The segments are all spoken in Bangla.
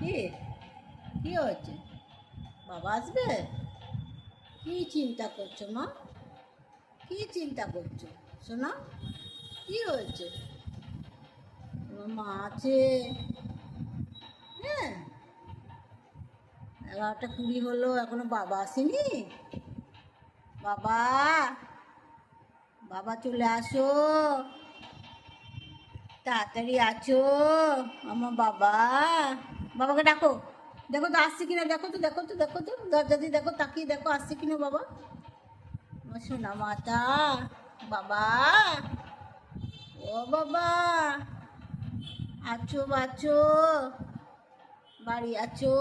কি? কি হচ্ছে বাবা আসবে? কি চিন্তা করছ মা? কি চিন্তা করছ? শোনা, কি হয়েছে? মা আছে। হ্যাঁ। এগারোটা কুড়ি হলো, এখনও বাবা আসেনি। বাবা বাবা চলে আসো। তাড়াতাড়ি আছো আমার বাবা। বাবাকে ডাকো। দেখো তো আসছে কিনা, দেখো তো দেখো তো দেখো তো। দরজা দিয়ে দেখো, তাকিয়ে দেখো আসছে কিনা বাবা। সোনা মাতা, বাবা। ও বাবা। আছো, বাছো। বাড়ি আছো।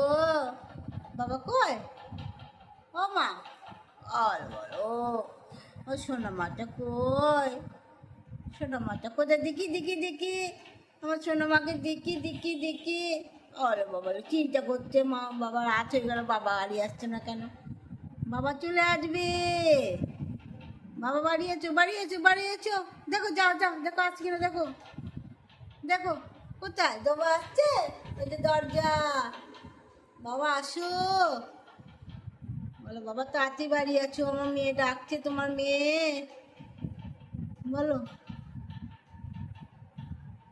বাবা কই? ও মা। আর বলো। ও সোনা মাটা কই? সোনা মাটা কোথায়? দেখি দেখি দেখি আমার সোনা মাকে দেখি দেখি দেখি আরে বাবা চিন্তা করছে মা, বাবা রাত হয়ে গেল, বাবা বাড়ি আসছে না কেন? বাবা চলে আসবে। বাবা বাড়ি আছো বাড়ি আছো বাড়ি আছো। দেখো, যাও যাও, দেখো, আসছে কিনা, দেখো। দেখো, কোথায়? বাবা আসছে? ওই যে দরজা। বাবা, আসো। বলো, বাবা তাঁতি বাড়ি আছো, আমার মেয়ে ডাকছে, তোমার মেয়ে। বলো।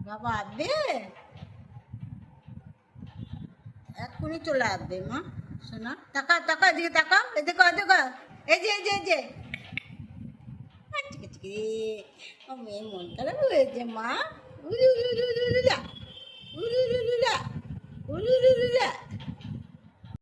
বাবা আসবে? এক্ষুনি চলে আসবে মা শোনা টাকা টাকা এদিকে টাকা এদিকে এদিকে এই যে এই যে এই যে আচ্ছা আচ্ছা ও মেয়ে মন খারাপ হয়েছে মা উলু উলু উলু উলু উলু উলু উলু উলু